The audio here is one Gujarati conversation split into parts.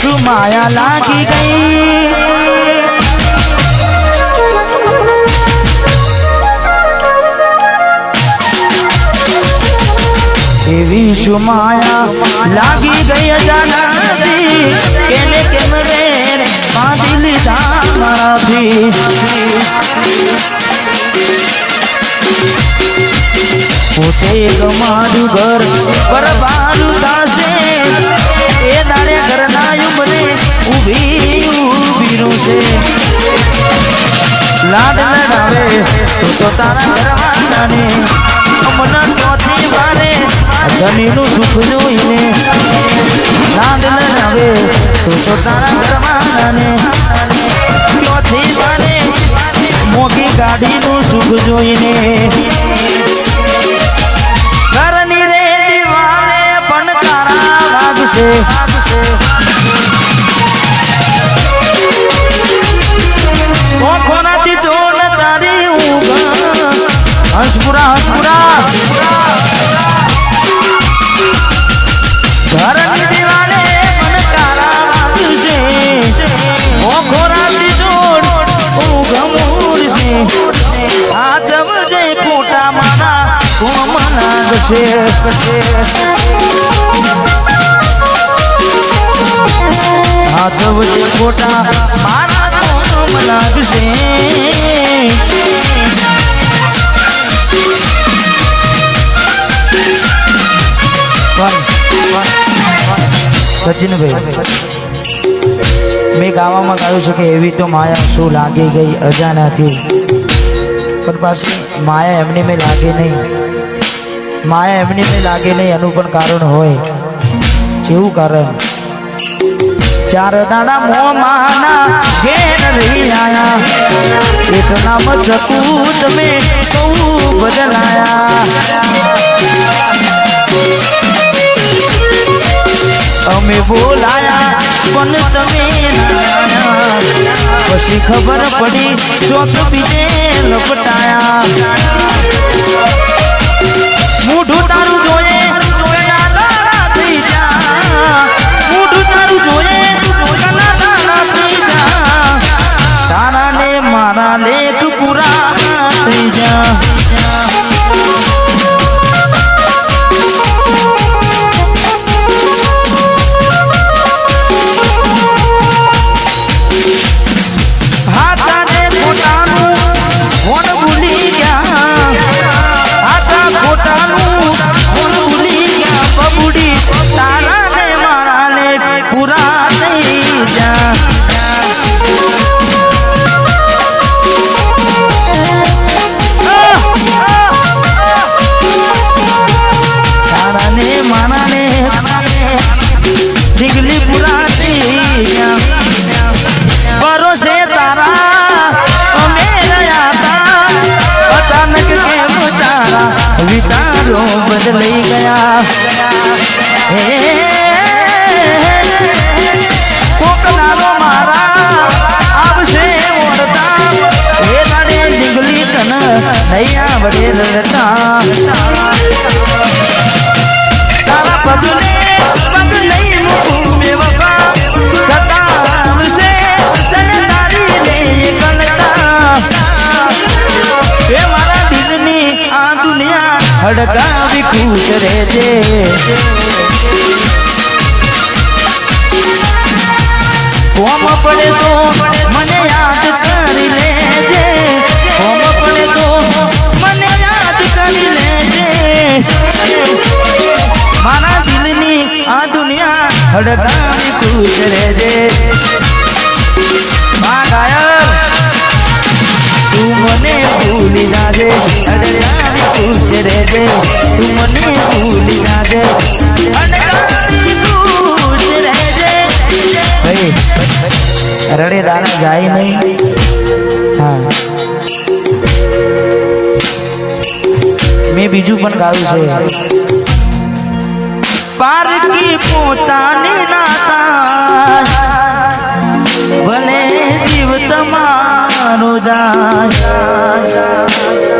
શું માયા લાગી ગઈ એવી શું માયા લાગી ગઈ અજાનાથી તો તારા સુખ જોઈને લાડ લડાવે તો તો તારા મોગી ગાડીનું સુખ જોઈને આ જવજે ખોટા મારા કોમ લાગશે સચિનભાઈ મેં ગાવામાં ગાયું છે કે એવી તો માયા શું લાગી ગઈ અજાનાથી પણ પાછી માયા એમની મેં લાગી નહીં. માયા એમની મેં લાગે નહીં એનું પણ કારણ હોય. જેવું કારણ. ચાર દાડા મોમાના ઘેર રહી આયા. એક નામ ચકુ તમે બહુ બદલાયા. અમે બોલાયા, પણ તમે ના આયા. પછી ખબર પડી ચોક બીજે લપટાયા. મોઢું તારું વિચારો લઈ ગયા હે મારા આવશે ઓરતા એ તારે ડીંગલી તન નહીં વડે રડતા હડકાવી કરે છે કોમ પડે તો મને યાદ કરી લેજે કોમ પડે તો મને યાદ કરી લેજે મારા દિલની આ દુનિયા હડકાવી ખુશ રહેજે મા ગાયક તું મને ભૂલી જાજે ખુશ રહેજે તું મને ભૂલી ના ભાઈ રડે દાણા જાય નહીં હા મેં બીજું પણ ગાયું છે પારકી પોતાની નાતા ભલે જીવ તમારો જાય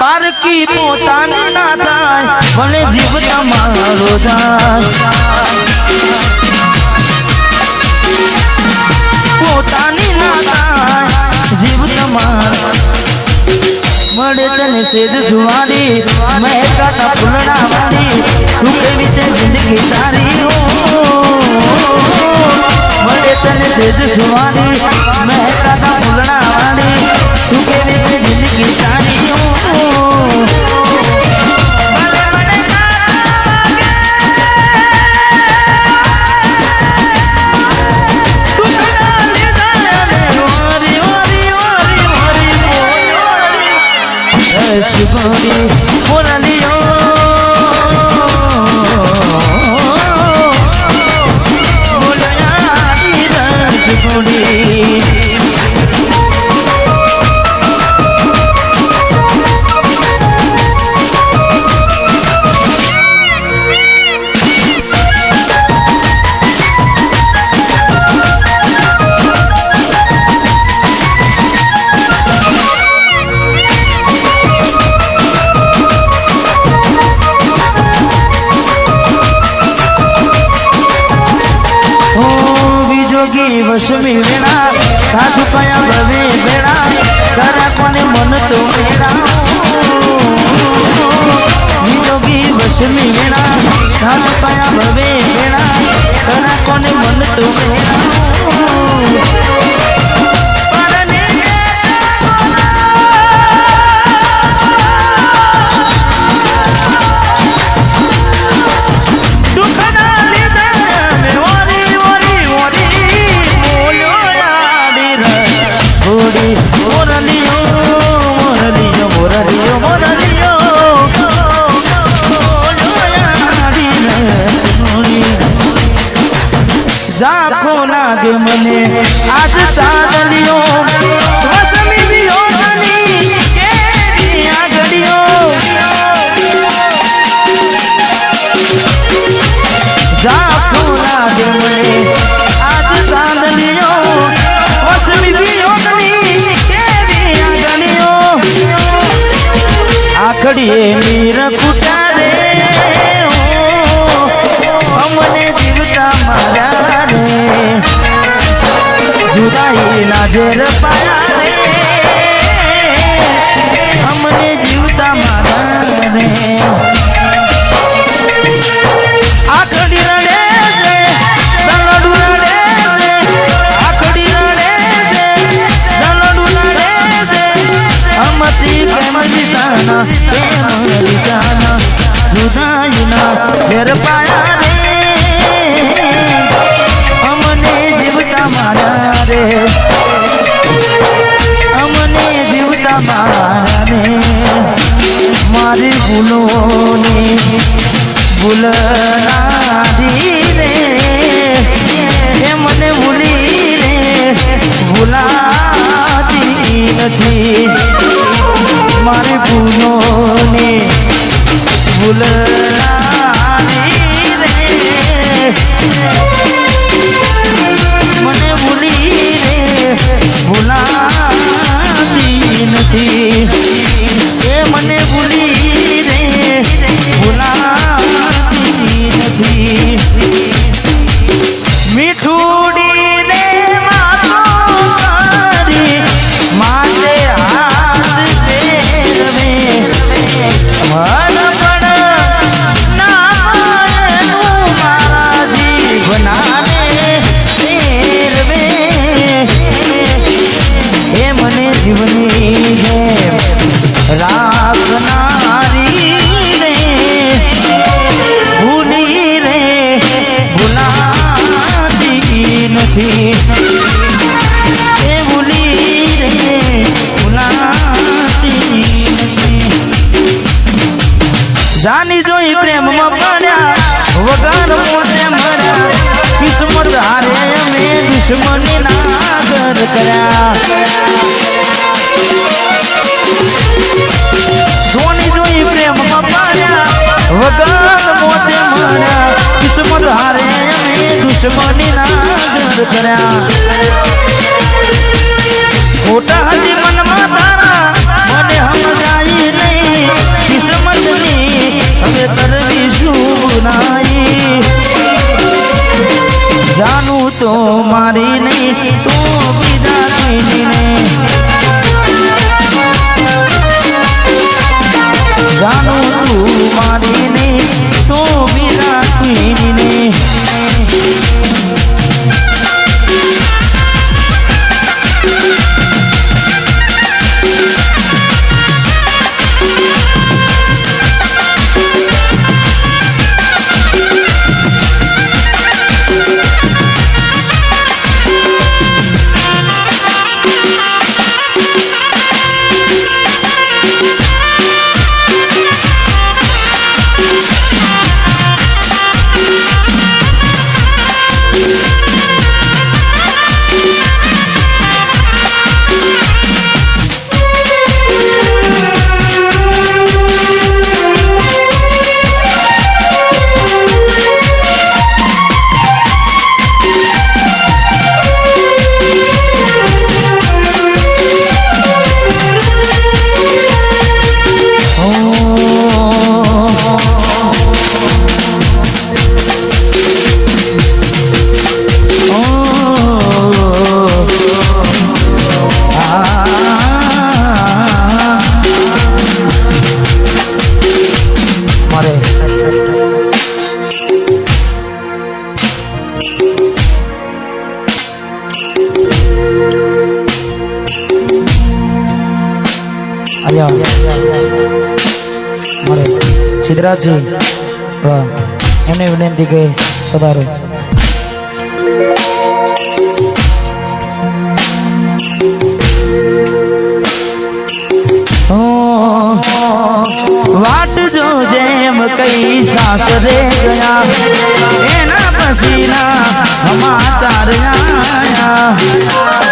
પારકી પોતાની ના થાય, ભલે જીવ તમારો જાય પોતાની થાય જીવ તમારો મળે તને સેજ સુવારી મહેકાતા ફૂલડા વાળી શું કેવી તે જિંદગી તારી? મળે તને સેજ સુવાની મહેકાતા વસમી વેળા સાસુ કયા ભવે વેળા, તારા કોને મન તો મેળા? બીજોગી વસમી વેળા સાસુ કયા ભવે વેળા, તારા કોને મન તો મેળા? લાગે મને આજ ચાંદલિયો વસમી વિયોગની જુદાઈ ના ઝેર પાયા રે અમને જીવતા મારા રે આખડી રડે છે, દલડું રડે છે, આખડી રડે છે, દલડું રડે છે. અમતી પ્રેમ જીતાના, પ્રેમ મારી ભૂલોની ભૂલ નાગર કર્યા. ખોટા હજી મનમાં તારા, મને સમજાય નહીં. કિસ્મતની હવે કરવી શું જાનું તો મારી નહીં, તો બીજા નહીં જાનું તું મારી નહીં, તો બીજા નહીં મારે અહીંયા મારે સિદ્ધરાજજી વાહ એમને વિનંતી કે પધારો વાટ સાસરે ગયા. એના પસીના સમાચાર આયા.